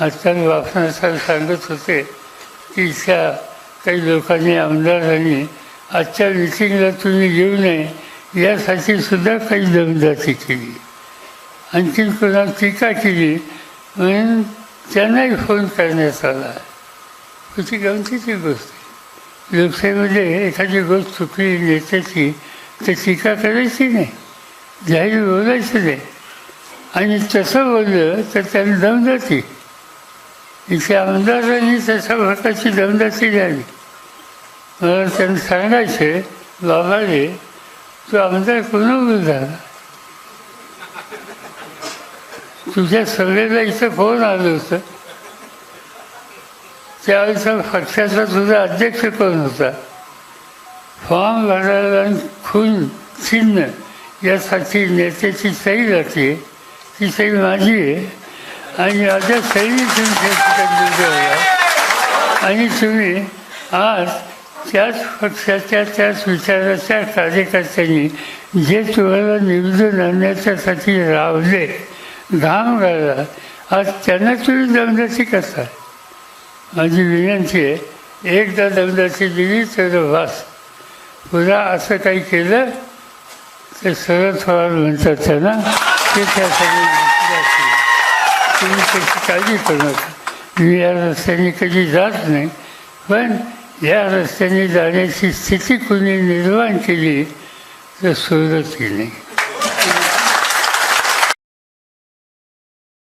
आजकाल वापरणार सांगत होते. की इथल्या काही लोकांनी आमदारांनी आजच्या मिटिंगला तुम्ही येऊ नये यासाठी सुद्धा काही दमदाटी केली. आणखी कोणाला टीका केली म्हणून त्यांनाही फोन करण्यात आला. त्याची गमतीची गोष्ट? आहे लोकशाहीमध्ये एखादी गोष्ट चुकली नेत्याची तर टीका करायची नाही. जाहीर बोलायची नाही. आणि तसं बोललं तर त्याला दमदाटी. इथे आमदारांनी त्याच्या प्रकारची दमदाटी द्यावी मला त्यांनी सांगायचे बाबाने तू आमदार कोणावर झाला तुझ्या सगळ्याला इथं फोन आलं होतं. त्यावेळेचा पक्षाचा तुझा अध्यक्ष कोण होता? फॉर्म भरायला आणि खून चिन्ह यासाठी नेत्याची सही जाते. ती सही माझी आहे. आणि माझ्या सही तुम्ही आणि तुम्ही आज त्याच पक्षाच्या त्याच विचाराच्या कार्यकर्त्यांनी जे तुम्हाला निवडून आणण्याच्यासाठी रावले घाम घाला आज त्यांना तुम्ही दमदाची करता माझी विनंती आहे एकदा दमदाची दिली तर वास पुन्हा असं काही केलं तर सरळ थोडा म्हणतात त्यांना ते त्यासाठी त्याची काळजी करणार मी या रस्त्याने कधी जात नाही पण या रस्त्याने जाण्याची स्थिती कुणी निर्माण केली तर सुरत केली